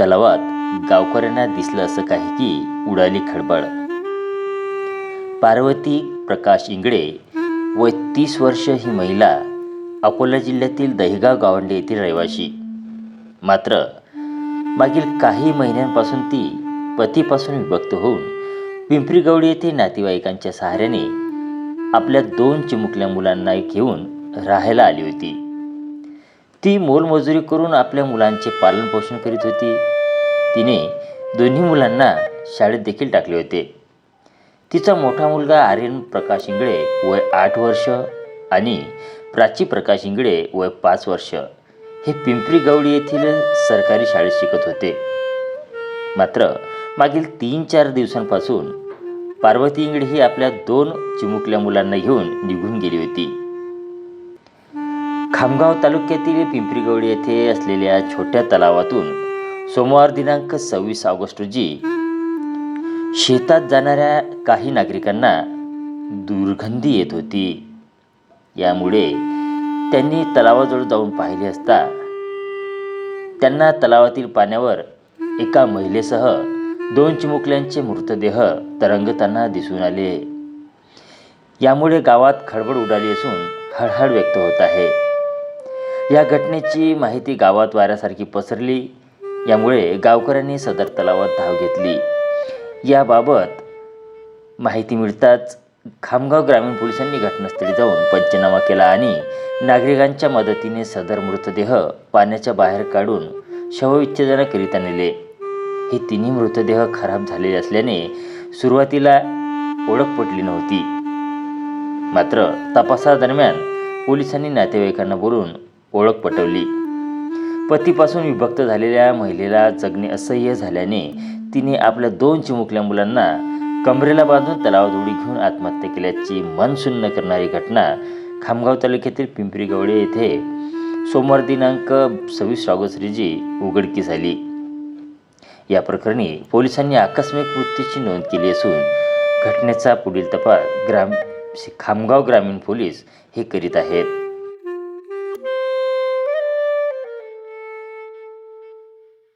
तलावात गावकऱ्यांना दिसलं असं काही की उडाली खळबळ. पार्वती प्रकाश इंगळे वय तीस वर्ष ही महिला अकोला जिल्ह्यातील दहिगाव गावंडे येथील रहिवाशी. मात्र मागील काही महिन्यांपासून ती पतीपासून विभक्त होऊन पिंपरी गवडी येथे नातेवाईकांच्या सहाऱ्याने आपल्या दोन चिमुकल्या मुलांना घेऊन राहायला आली होती. ती मोलमजुरी करून आपल्या मुलांचे पालनपोषण करीत होती. तिने दोन्ही मुलांना शाळेत देखील टाकले होते. तिचा मोठा मुलगा आर्यन प्रकाश इंगळे वय आठ वर्ष आणि प्राची प्रकाश इंगळे वय पाच वर्ष हे पिंपरी गवडी येथील सरकारी शाळेत शिकत होते. मात्र मागील तीन चार दिवसांपासून पार्वती इंगळे ही आपल्या दोन चिमुकल्या मुलांना घेऊन निघून गेली होती. खामगाव तालुक्यातील पिंपरीगवडी येथे असलेल्या छोट्या तलावातून सोमवार दिनांक सव्वीस ऑगस्ट रोजी शेतात जाणाऱ्या काही नागरिकांना दुर्गंधी येत होती. यामुळे त्यांनी तलावाजवळ जाऊन पाहिले असता त्यांना तलावातील पाण्यावर एका महिलेसह दोन चिमुकल्यांचे मृतदेह तरंगताना दिसून आले. यामुळे गावात खळबळ उडाली असून हळहळ व्यक्त होत आहे. या घटनेची माहिती गावात वाऱ्यासारखी पसरली. यामुळे गावकऱ्यांनी सदर तलावात धाव घेतली. याबाबत माहिती मिळताच खामगाव ग्रामीण पोलिसांनी घटनास्थळी जाऊन पंचनामा केला आणि नागरिकांच्या मदतीने सदर मृतदेह पाण्याच्या बाहेर काढून शवविच्छेदनाकरिता नेले हे तिन्ही मृतदेह खराब झालेले असल्याने सुरुवातीला ओळख पटली नव्हती. मात्र तपासादरम्यान पोलिसांनी नातेवाईकांना बोलून ओळख पटवली. पतीपासून विभक्त झालेल्या महिलेला जगणे असह्य झाल्याने तिने आपल्या दोन चिमुकल्या मुलांना कमरेला बांधून तलावात उडी घेऊन आत्महत्या केल्याची मन करणारी घटना खामगाव तालुक्यातील पिंपरी गवडे येथे सोमवार दिनांक सव्वीस ऑगस्ट रोजी उघडकीस आली. या प्रकरणी पोलिसांनी आकस्मिक मृत्यूची नोंद केली असून घटनेचा पुढील तपास ग्राम खामगाव ग्रामीण पोलीस हे करीत आहेत.